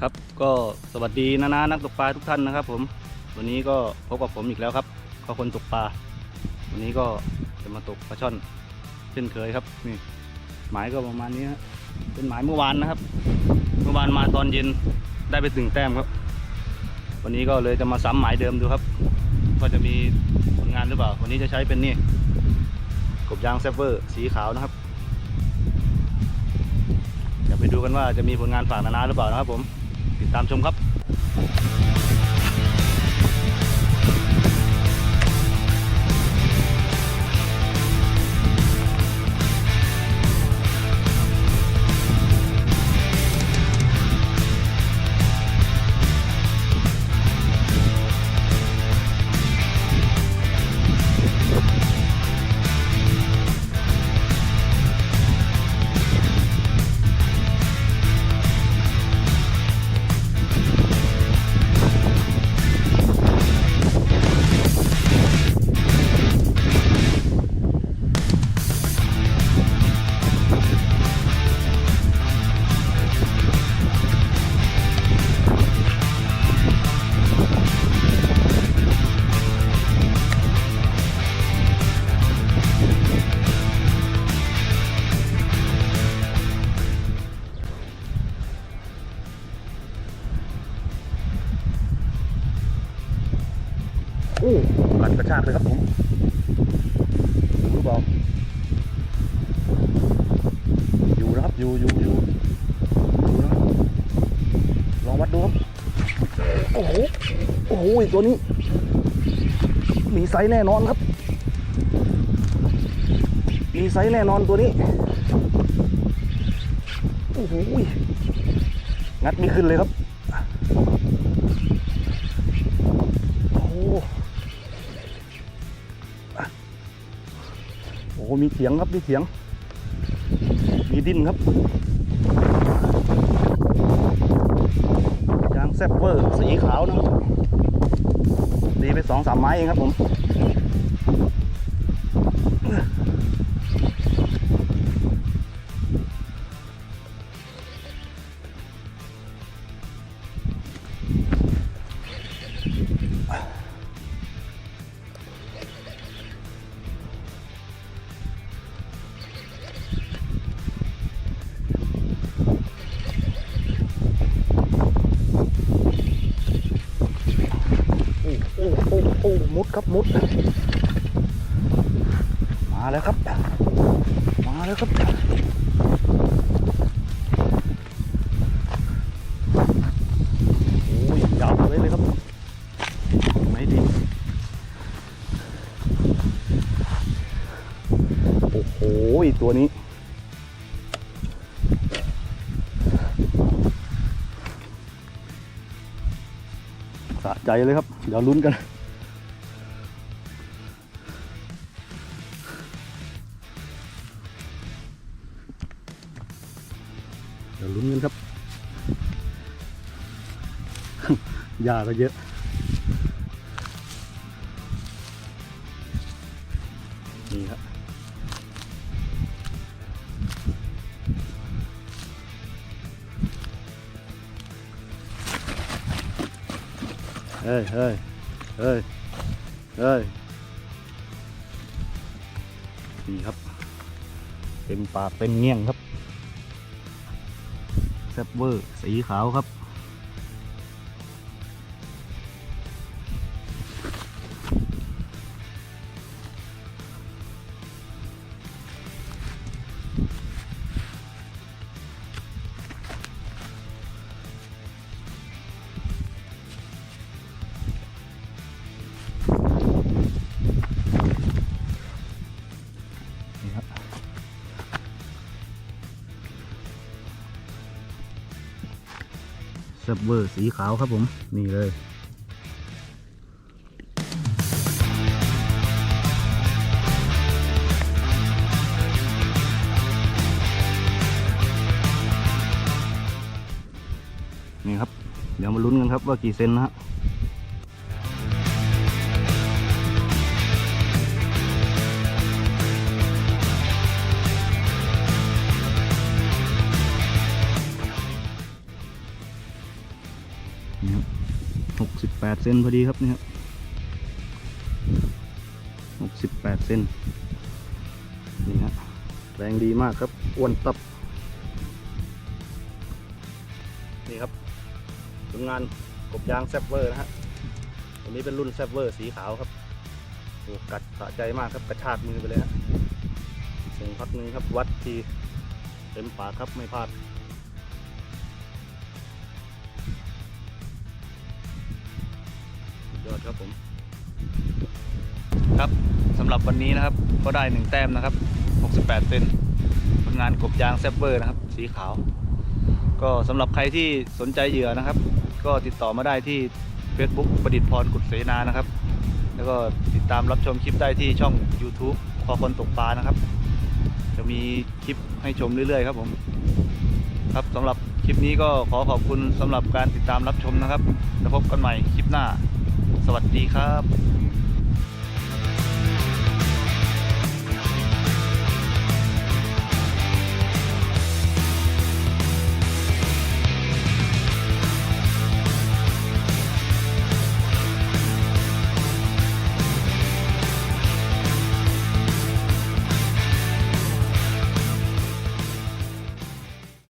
ครับก็สวัสดีนะนะนักตกปลาทุกท่านนะครับ ผมวันนี้ก็พบกับผมอีกแล้วครับข้อคนตกปลา วันนี้ก็จะมาตกปลาช่อน เช่นเคยครับนี่หมายก็ประมาณนี้ฮะเป็นหมายเมื่อวานนะครับ เมื่อวานมาตอนเย็นได้ไปถึงแต้มครับ วันนี้ก็เลยจะมาซ้ำหมายเดิมดูครับว่าจะมีผลงานหรือเปล่า วันนี้จะใช้เป็นนี่กบยางแซฟเวอร์สีขาวนะครับเดี๋ยวไปดูกันว่าจะมีผลงานฝากนานาหรือเปล่านะครับผม ตามชมครับ ตัวนี้ มีไซส์แน่นอนครับ มีไซส์แน่นอนตัวนี้ โอ้โหงัดไม่ขึ้นเลยครับ โอ้โหโอ้โหมีเสียงครับ มีเสียง มีดิ้นครับยางแซปเวอร์สีขาวนะครับ ไปสองสามไม้เองครับผม มุดครับมุด มาแล้วครับ มาแล้วครับโอ้ยยาวเลยเลยครับไม่ดีโอ้โหตัวนี้สะใจเลยครับ เดี๋ยวลุ้นกัน เดี๋ยวลุ้นกันครับยาก็เยอะ นี่ครับเฮ้ยเฮ้ยเฮ้ยเฮ้ยนี่ครับเต็มปากเต็มเงี้ยงครับ แซบเวอร์สีขาวครับ ซฟเวอร์สีขาวครับผม นี่เลยนี่ครับ เดี๋ยวมาลุ้นกันครับว่ากี่เซนนะฮะ ซนพอดีครับนี่ครับหกสิบแปดเซนนี่ฮะแรงดีมากครับอ้วนตับ นี่ครับผลงานกบยางแซฟเวอร์นะฮะอันนี้เป็นรุ่นแซฟเวอร์สีขาวครับโอ้กัดสะใจมากครับกระชากมือไปเลยฮะส่งพักหนึงครับวัดทีเต็มปากครับไม่พลาด ยอดครับผม ครับสำหรับวันนี้นะครับ ก็ได้หนึ่งแต้มนะครับ 68เซนผลงานกบยางแซฟเวอร์นะครับ สีขาว ก็สำหรับใครที่สนใจเหยื่อนะครับ ก็ติดต่อมาได้ที่ Facebook ประดิษฐ์พรกุศเสนานะครับ แล้วก็ติดตามรับชมคลิปได้ที่ช่อง YouTube พอคนตกปลานะครับ จะมีคลิปให้ชมเรื่อยๆครับผม ครับสำหรับคลิปนี้ก็ขอขอบคุณสำหรับการติดตามรับชมนะครับ แล้วพบกันใหม่คลิปหน้า สวัสดีครับ